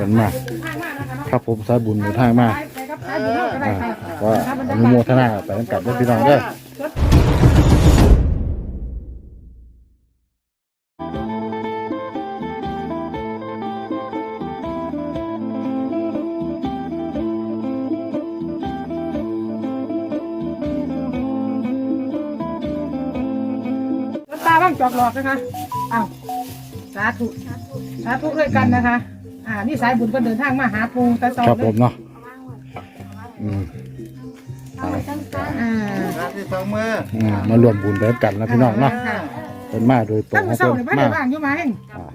เป็นมากครับผมสายบุญเดินทางมากอ่าค่ะก็อนุโมทนาไปกันกับพี่น้องเด้อรถตาบ้างจอกหลอกนะคะอ้าวสาธุ สาธุด้วยกันนะคะ อ่านี่สายบุญก็เดินทางมาหาปูตาตอครับเลผยมเนาะอืมอ่ามาที่สองมืออืมมารวมบุญไปกันนะพี่น้องเนาะค่ะเป็นมาโดยตรตั้งงของเศร้าเพิ่นเนี่ยไม่ได้มาบ้างอยู่ไหม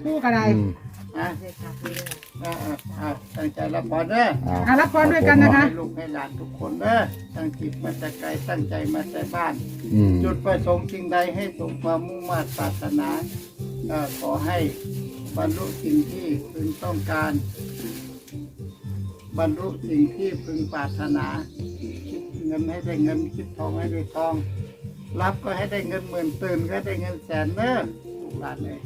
ปูกระไดอืมอะอะอะอะตั้งใจรับพรเด้อเอาอ่ารับพรด้วยกันนะคะ ให้ลูกให้หลานทุกคนเด้อตั้งจิตมาแต่ไกลตั้งใจมาแต่บ้าน อืม จุดประสงค์สิ่งใดให้สมความมุ่งมั่นปรารถนาเอ่อขอให้ บรรลุสิ่งที่พึงต้องการ บรรลุสิ่งที่พึงปรารถนา คิดเงินให้ได้เงินคิดทองให้ได้ทอง รับก็ให้ได้เงินหมื่นตื่นก็ได้เงินแสนเด้อลูกหลานเลย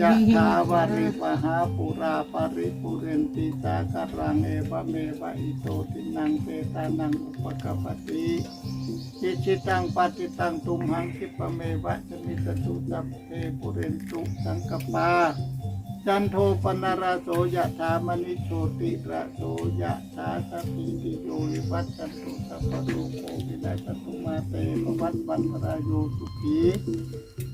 ยะถาวาริปหาปุราปาริปุเรนติสาคารังเอวะเมวะอิโตตินังเปตานังอุปกปปติ จิจิตังปฏิตังตุมหังคิปเมวะสมิตตุสัพเพปุเรนตุสังกปาจันโทปนารโสยะถามณิโชติระโสยะถาสพิติโยวิวัตชันตุสัพพโลกโควินัยปตุมาเตปวัตวันรายโยสุขี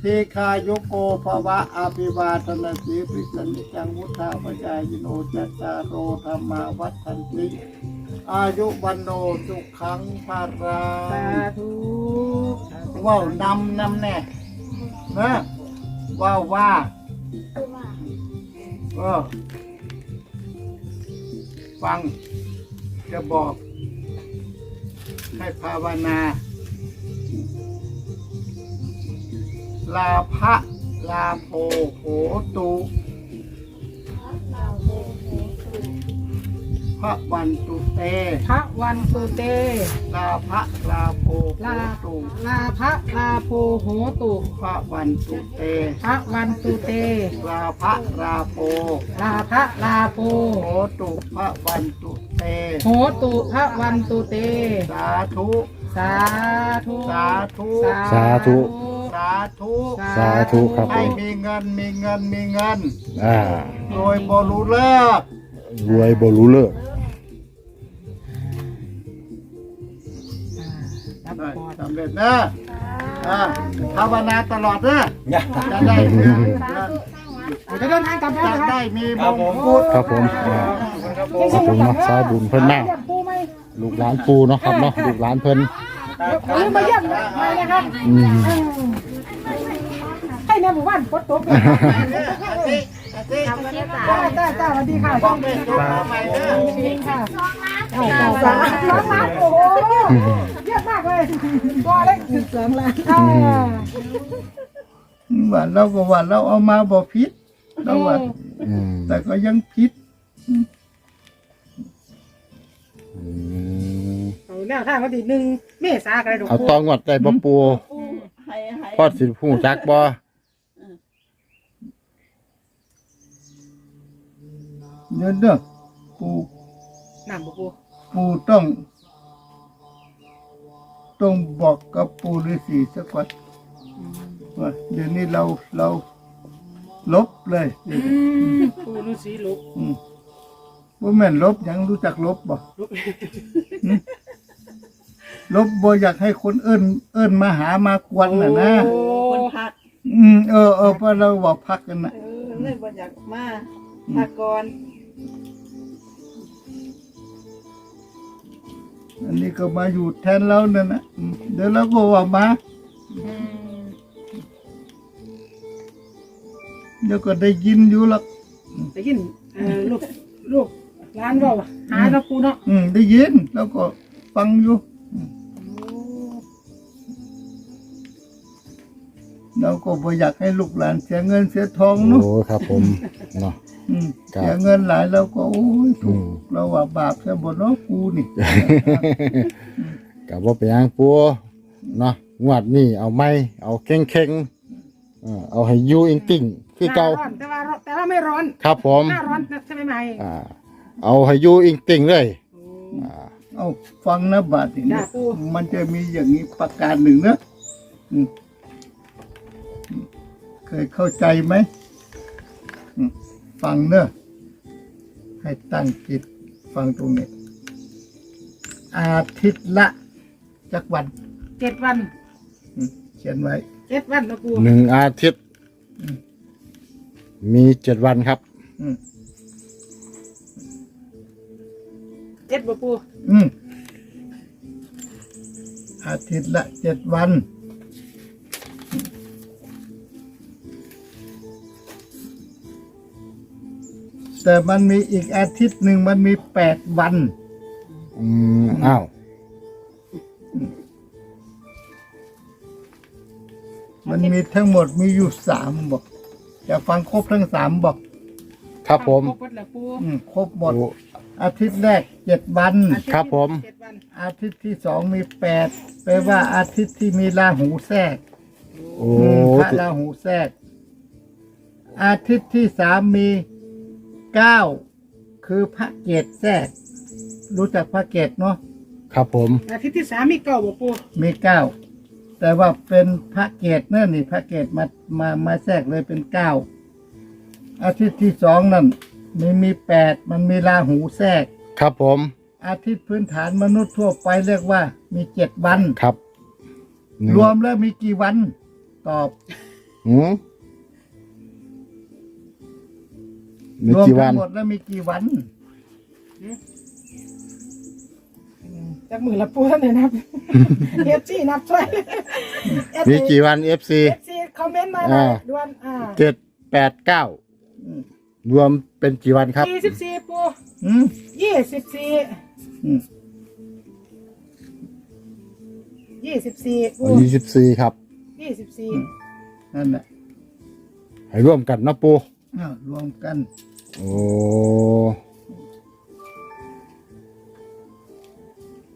เทคาโยโกภวะอาภิวาทนาสีริสนิจังมุทาปจายโนจัตตารโรธรรมาวัฏันติ อายุวันโนสุขังภาราสาธุว้าวนำนำแน่นะว้าวว่าเออฟังจะบอกให้ภาวนา ลาภะลาโภโหตุ พระวันตุเต พระวันตุเต ลาภะลาโภโหลาตุลาพระลาโพโหตุพระวันตุเต พระวันตุเต ลาภะลาโภลาพระลาโพโหตุพระวันตุเต โหตุพระวันตุเต สาธุ สาธุ สาธุ สาธุ สาธุ สาธุครับผให้มมีเงินมีเงินมีเงิน อ่า โดยบรูเลิก รวยบ่รู้เลิกรับได้พรสำเร็จนะอ่าภาวนาตลอดนะจะได้จะเดินทางกลับแล้วจะนะคะได้มีมงกุฎครับผมอ่าครับผมเนาะสายบุญเพิ่นมาเยี่ยมปูไหมลูกหลานปูเนาะครับเนาะลูกหลานเพิ่นอย่าลืมมาเยี่ยมไหมนะคะอืมให้ในหมู่บ้านฝนตก จ้าจ้าจ้สวัสดีค่ะบอกได้ตัวใหม่เด้อจริงค่ะจ้าจ้าจ้าสองล้านโอ้โหเยี่ยมากเลยตัวเล็กถึงสองล้านอ่าว่าเราก็ว่าเราเอามาบ่ผิดเราว่าแต่ก็ยังผิดอืมเอาแนวทางวันที่หนึ่งเมษากันเลยดอกเอาตองวัดได้บ่ปูพอดสิฮู้จักบ่ เดี๋ยวเด้อปูน้ำบ่ปูปูต้อง ต้องบอกกับปูฤาษีสักก่อนว่าเดี๋ยวนี้เราเรา ลบเลยเดี๋ยวนี้ปูฤาษีลุกอืมบ่แม่นลบหยังรู้จักลบบ่ลุกหึลบบ่อยากให้คนเอิ้น เอิ้นมาหามากวนน่ะนะโอ้คนพัก อืมเออเออเพราะเราบอกพักกันน่ะเออเลยบ่อยากมาพักก่อน อันนี้ก็มาอยู่แทนเรานั่นน่ะอืมเดี๋ยวเราก็ว่ามาอืมเดี๋ยวก็ได้ยินอยู่หรอกได้ยินเออลูกลูกร้านว่าหาแล้วปูเนาะอืมได้ยินแล้วก็ฟังอยู่เราก็บ่อยากให้ลูกหลานเสียเงินเสียทองเนาะโอ้ครับผมเนาะอืมครับ เสียเงินหลายเราก็โอ้ยถูกอืมเราว่าบาปซะบ่เนาะกูนี่ก็บ่เป็นหยังปูเนาะงวดนี้เอาไหมเอาเข่งเออเอาให้อยู่อิงติ่งคือเก่าหน้ร้อนแต่ว่าแต่ว่าไม่ร้อน ครับผมหน้าร้อนใช่ไหมไหมอ่าเอาให้อยู่อิงติ่งเลยอ่าเอาฟังนะบาดนี่จ้านะปูมันจะมีอย่างนี้ประการหนึ่งนะอืมอืมเคยเข้าใจไหมอืม ฟังเนอะให้ตั้งจิตฟังตรงนี้ อาทิตย์ละจักวันเจ็ดวันอืมเขียนไว้ เจ็ดวันนะปูหนึ่งอาทิตย์มีเจ็ดวันครับ อืมเจ็ดบ่ปูอืมอาทิตย์ละเจ็ดวัน แต่มันมีอีกอาทิตย์หนึ่งมันมีแปดวัน อืมอ้าวมันมีทั้งหมดมีอยู่สามบอกจะฟังครบทั้งสามบอกครับผม ครบหมดแล้วปูอืมครบหมดโอ้อาทิตย์แรกเจ็ดวัน อาทิตย์ครับผม เจ็ดวันอาทิตย์ที่สองมีแปดแปลว่าอาทิตย์ที่มีราหูแทรกโอ้อืมพระราหูแทรก อาทิตย์ที่สามมี เก้าคือพระเกตแทรกรู้จักพระเกตเนาะครับผมอาทิตย์ที่สามมีเก้าบ่ปูมีเก้าแต่ว่าเป็นพระเกตเนี่ยนี่พระเกตมามามาแทรกเลยเป็นเก้าอาทิตย์ที่สองนั่นมีมีแปดมันมีราหูแทรก ครับผม อาทิตย์พื้นฐานมนุษย์ทั่วไปเรียกว่า มีเจ็ดวันครับหนึ่งรวมแล้วมีกี่วัน ตอบหืม มีรวมกี่วัทั้น งหมดแล้วมีกี่วันจากมือละปูท่านเนี่ยนับ เอฟซีนับช่วยมีกี่วันเอฟซี เอฟซีคอมเมนต์มาหน่อยอ่า ด่วนอ่าเจ็ดแปดเก้าอืมรวมเป็นกี่วันครับ ยี่สิบสี่ปูอืมยี่สิบสี่อืมยี่สิบสี่ปูยี่สิบสี่ครับ ยี่สิบสี่นั่นแหละให้ร่วมกันเนาะปู อ้าวรวมกันโอ้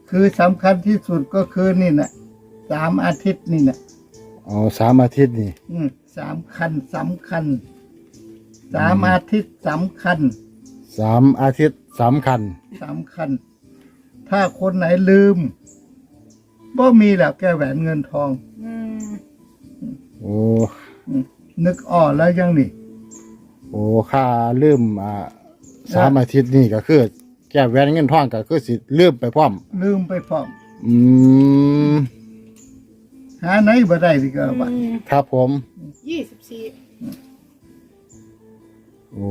คือสำคัญที่สุดก็คือนี่นะสามอาทิตย์นี่นะเอาสามอาทิตย์นี่อืมสามคันสำคัญสามอาทิตย์สำคัญสามอาทิตย์สำคัญสำคัญ ถ้าคนไหนลืมบ่มีแล้วแก้แหวนเงินทองอืมโอ้อืมนึกอ่อแล้วยังนี่ โอ้ค่าลืมอ่าสามอาทิตย์นี่ก็คือ แก้แหวนเงินทองก็คือสิลืมไปพร้อม ลืมไปพร้อมอืมหาไหนบ่ได้ดีก็ว่าครับผม ยี่สิบสี่โอ้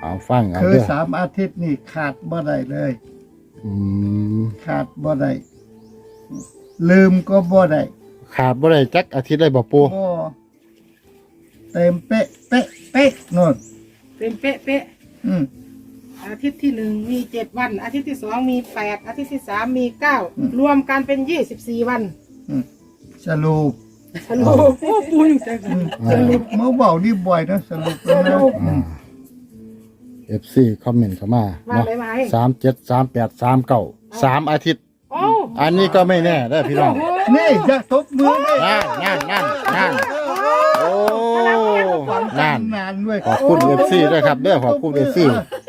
เอาฟังเอาคือเด้อสามอาทิตย์นี่ขาดบ่ได้เลย อืมขาดบ่ได้ลืมก็บ่ได้ขาดบ่ได้จักอาทิตย์เลยบ่ปูบ่ เต็มเป๊ะเป๊ะเป๊ะนนเป็นเป๊ะเป๊ะอืม อาทิตย์ที่หนึ่งมีเจ็ดวัน อาทิตย์ที่สองมีแปดอาทิตย์ที่สามมีเก้าอืม รวมกันเป็นยี่สิบสี่วันอืมสรุปสรุปโอ้ปูอยู่จังอืมสรุปเมื่อเบานี่บ่อยนะสรุปแล้วนะอืม เอฟซีคอมเมนต์เข้ามามาเนาะเลยไหมสามเจ็ดสามแปดสามเก้าสามอาทิตย์ โอ้อันนี้ก็ไม่แน่ได้อพี่น้องนี่จะตบมือเลยนั่นนั่นนั่นนั่นโอ้ ฟังนั่กันนนานด้วยขอบคุณเอฟซีด้วยครับเด้อขอบคุณเอฟซี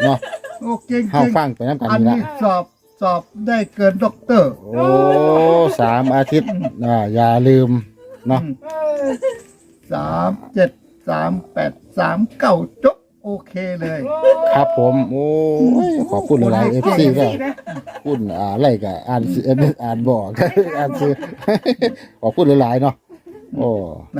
เนาะโอ้เก่งเข้าเก่งฟังไปน้ำกันอันนี่ละนี้สอบสอบได้เกินด็อกเตอร์โอ้สามอาทิตย์อ่าอย่าลืมเนาะเออสามเจ็ดสามแปดสามเก้าจบโอเคเลย ครับผมโอ้ยขอบคุณหลายเอฟซีด้วยนะคุณอะไรกับอ่านสิเอ่ออ่านบอก อ่านซื้อ ขอพูดหลายๆเนาะ โอ้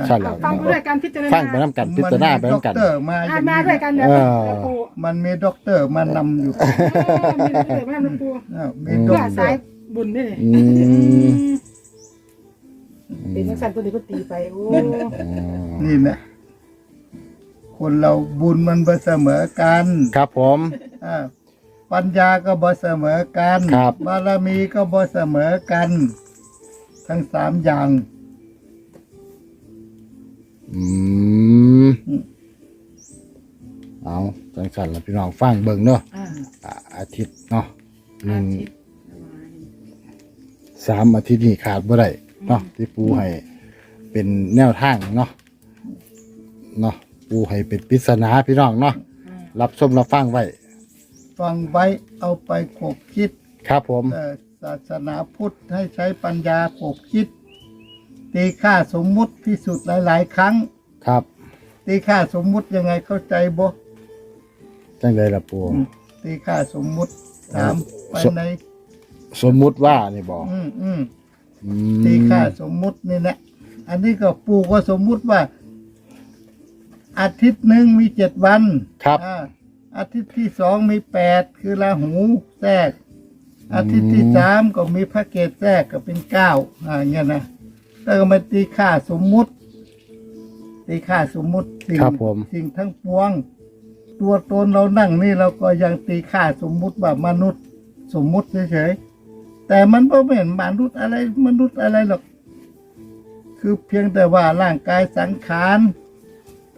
ใช่แล้วฟังไปด้วยกันพิจารณาฟังไปน้ำกันพิจารณาไปด็อกน้ำกันเตอร์มาออ่าย่านงมานี้ด้วยกันเดี๋ยวเออปูมันมีด็อกเตอร์มานำอยู่เออมีเกิดมาทำปูอ้าวมีอืมด็อเพื่อกเตอสายร์ บุญด้วยเนี่ยอืมเป็นนักสั่นตัวนี้ก็ตีไปโอ้อ๋อนี่นะคนเราบุญมันบ่เสมอกันครับผม อ่าปัญญาก็บ่เสมอกันครับ บารมีก็บ่เสมอกัน ทั้งสามอย่าง อืมเอาจังสันละพี่น้องฟังเบิ่งเนาะอ่าอ่าอาทิตย์เนาะหนึ่งอาทิตย์สามอาทิตย์นี่ขาดบ่ได้เนาะที่ปูให้เป็นแนวทางเนาะเนาะปูให้เป็นปริศนาพี่น้องเนาะอืมรับชมรับฟังไว้ฟังไว้เอาไปขบคิดครับผม เอ่อศาสนาพุทธให้ใช้ปัญญาขบคิด ตีค่าสมมุติพิสูจน์หลาย ๆ ครั้ง ครับตีค่าสมมุติยังไงเข้าใจบ่จังไดล่ะปูอืมตีค่าสมมุติถามไปสในสมมุติว่านี่บอกอืมอืมอืตีมค่าสมมุตินี่แหละอันนี้ก็ปู่ก็สมมุติว่า อาทิตย์หนึ่งมีเจ็ดวันครับอ่าอาทิตย์ที่สองมีแปดคือราหูแทรก อาทิตย์ที่สามก็มีพระเกศแทรกก็เป็นเก้าอ่าอย่างเงี้ยนะ แล้วก็มาตีค่าสมมุติ ตีค่าสมมุติสิ่งครับผม สิ่งทั้งปวง ตัวตนเรานั่งนี่เราก็ยังตีค่าสมมุติว่ามนุษย์ สมมุติเฉยๆแต่มันก็ไม่เห็นมนุษย์อะไรมนุษย์อะไรหรอก คือเพียงแต่ว่าร่างกายสังขาร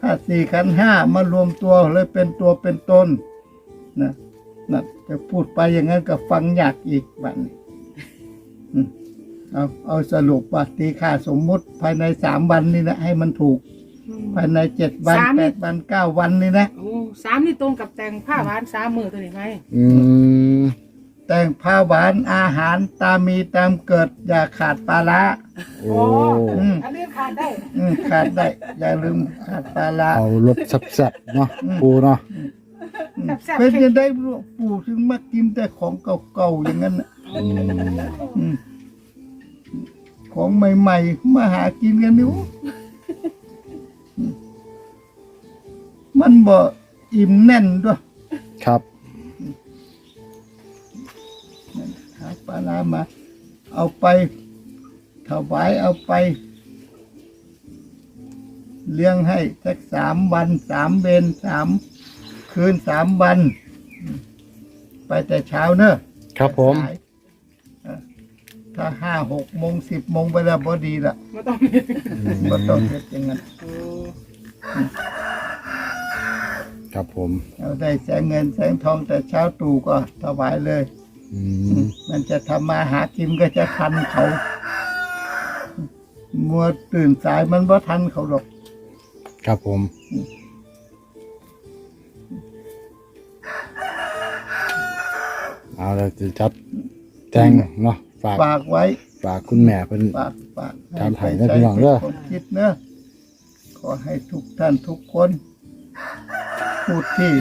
ถ้าสี่ขันธ์ห้ามารวมตัวเลยเป็นตัวเป็นตนนะนะจะพูดไปอย่างนั้นก็ฟังยากอีกบัดนี้อืม เอาเอาสรุปว่าตีค่าสมมุติภายในสามวันนี่นะให้มันถูก อืม ภายในเจ็ดวันสาม แปดวันเก้าวันนี่นะ โอ้สามนี่ตรงกับแต่งผ้าหวานสามมือตัวนี้ไหมอืมแต่งผ้าหวานอาหารตามมีตามเกิด อย่าขาดปลาละโอ้อืมอันนี้ขาดได้อืมขาดได้ อย่าลืมขาดปลาละเอารสแซ่บๆเนาะปูเนาะอืมแซ่บๆเป็นยังได้ปู่ถึงมากินแต่ของเก่าๆอย่างนั้นน่ะอืมอืม ของใหม่ ๆ มาหากินกันนี่โอ้อืมมันบ่อิ่มแน่นด้วยครับ หาปลาลามา เอาไปถวายเอาไป เลี้ยงให้สักสามวันสามเวนสามคืนสามวัน ไปแต่เช้าเนอะครับผม สายเออ ถ้าห้าหกโมงสิบโมงไปแล้วพอดีละไม่ต้องมีก็ต้องเฮ็ดอย่างนั้นโอ้ครับผมเอาได้แสงเงินแสงทองแต่เช้าตรู่ก็ถวายเลย อืมมันจะทำมาหากินก็จะทันเขา มัวตื่นสายมันว่าทันเขาหรอก ครับผม เอาแล้วจะจัดแจ้งเนาะ ฝากฝากไว้ ฝากคุณแม่เพิ่น ฝากฝากตามไถ่นะพี่น้องเด้อ คนคิดเนอะขอให้ทุกท่านทุกคนพูดที่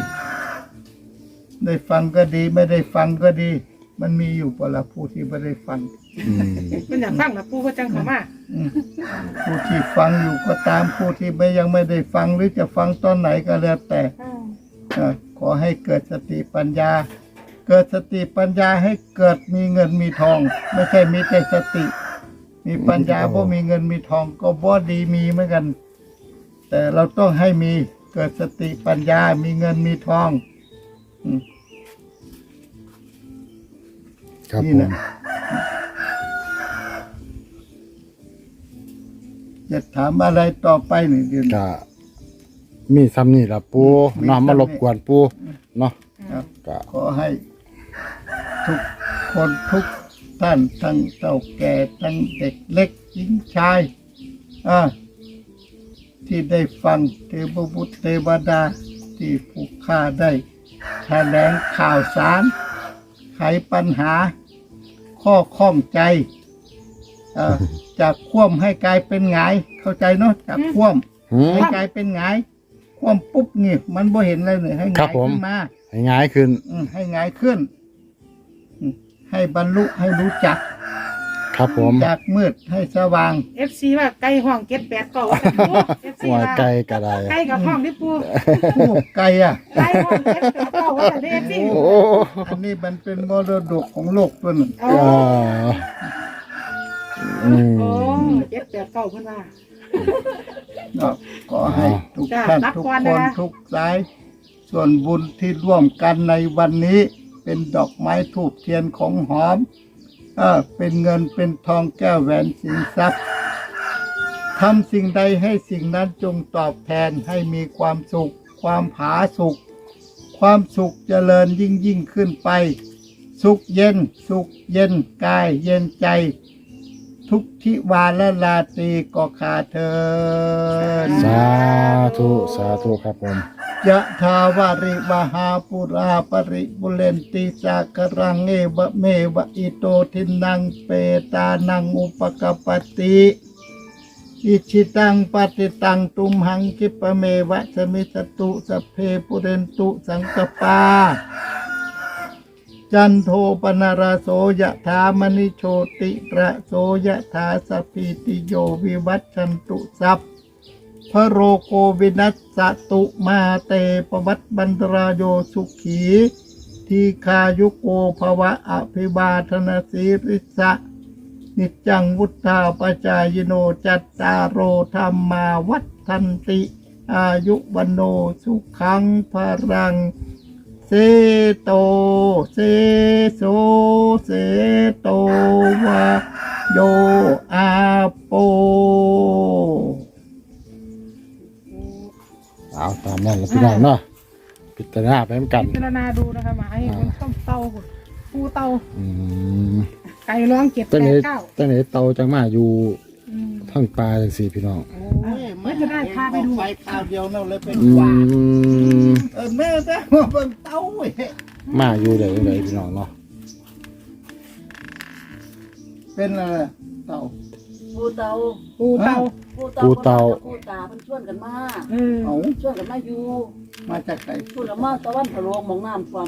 ได้ฟังก็ดี ไม่ได้ฟังก็ดี มันมีอยู่เปล่าผู้ที่ไม่ได้ฟัง อืมมันอยากฟังนะปูก็จังเขามาอืมผู้ที่ฟังอยู่ก็ตามผู้ที่ไม่ยังไม่ได้ฟังหรือจะฟังตอนไหนก็แล้วแต่เอ่อขอให้เกิดสติปัญญา เกิดสติปัญญาให้เกิดมีเงินมีทอง ไม่ใช่มีแต่สติ มีปัญญาบ่มีเงินมีทองก็บ่ดีมีเหมือนกัน แต่เราต้องให้มีเกิดสติปัญญา มีเงินมีทองอืมครับนี่ผมนะจะถามอะไรต่อไปหนึ่งเดือน ก็มีซ้ำนี่ล่ะปูมีเนาะซ้ำนี่ มารบกวนปูเนาะครับ ก็ขอให้ ทุกคนทุกท่านทั้งเต่าแก่ทั้งเด็กเล็กหญิงชายอ่าที่ได้ฟังเทพบุตรเทวดา ที่ผู้ข้าได้แถลงข่าวสาร ไขปัญหา ข้อข้องใจเอ่อจากคว่ำให้กลายเป็นหงาย เข้าใจเนาะจากคว่ำหืมให้กลายเป็นหงายคว่ำปุ๊บนี่มันบ่เห็นอะไรเลยให้หครังาบยผมขึ้นมาให้ง่ายขึ้นอืมให้หงายขึ้นอืม ให้บรรลุให้รู้จัก ครับผมจากมืดให้สว่าง เอฟซีว่าไก่ห้องเก็ดแปดเก่าเอฟซีว่าว่าไกลก็ได้ไก่กับห้องที่ปูพวกไก่อะ ไก่ห้องเก็ดแปดเก่าว่าแต่เอฟซีโอ้อันนี้มันเป็นมรดกของโลกตัวหนึ่งโอ้อ่าอืมโอ้เจ็ดแปดเก้าเพิ่นว่า เนาะขอให้ทุกจ้ะท่านรับทุกพรคนนะทุกสาย ส่วนบุญที่ร่วมกันในวันนี้ เป็นดอกไม้ทูบเทียนของหอมเออเป็นเงินเป็นทองแก้วแหวนสินทรัพย์ทำสิ่งใดให้สิ่งนั้นจงตอบแทนให้มีความสุข ความผาสุข ความสุขเจริญยิ่งยิ่งขึ้นไป สุขเย็น สุขเย็นกายเย็นใจ ทุกทิวาละลาตีก็ขาเทินสาธุ สาธุครับผม ยะทาวาริวหาปุราปริบุเรนติสากรังเอวะเมวะอิโตทินังเปตานังอุปกปปติอิชิตังปฏิตังตุมหังคิปเมวะสมิสตุสเพปุเรนตุสังกปา จันโทปนารโสยะถามณิโชติระโสยะถาสพพิติโยวิวัตชันตุสัพ พระโรโกวินัสสตุมาเตปวัตบันตรายโยสุขีทีคายุโกภวะอภิบาทนาสีริสะ นิจจังวุฒาปจายโนจัตตารโอธรรมาวัฏันติ อายุวันโนสุขังพรังเสโตเสโสเสโตวะโยอาโป เอาตามนั้นแล้วพี่น้องเนาะพิจารณาไปเหมือนกัน พิจารณาดูนะคะหมาให้มันต้มเตาปูเตาอืมไก่ร้องเก็บตั้งแปไหนดเก้าตั้งไหนเตาจังมาอยู่อืมทั้งปลาจังสี่พี่น้อง โอ้ไม่จะได้พาไปดู ไฟข้าวเดียวนั่นเลยเป็นอืหวานมเออแม่ได้มาเบิ่งเต้าเว้ยมาอยู่เลยเลยพี่น้องเนาะเป็นอะไรเต้า ปูเตาปูเตาปูเตาปูเตาปูตาเพิ่นชวนกันมาเออเอาชวนกันมาอยู่มาจากไหนชวนกันมาตะวันทะลวงหมองน้ำความ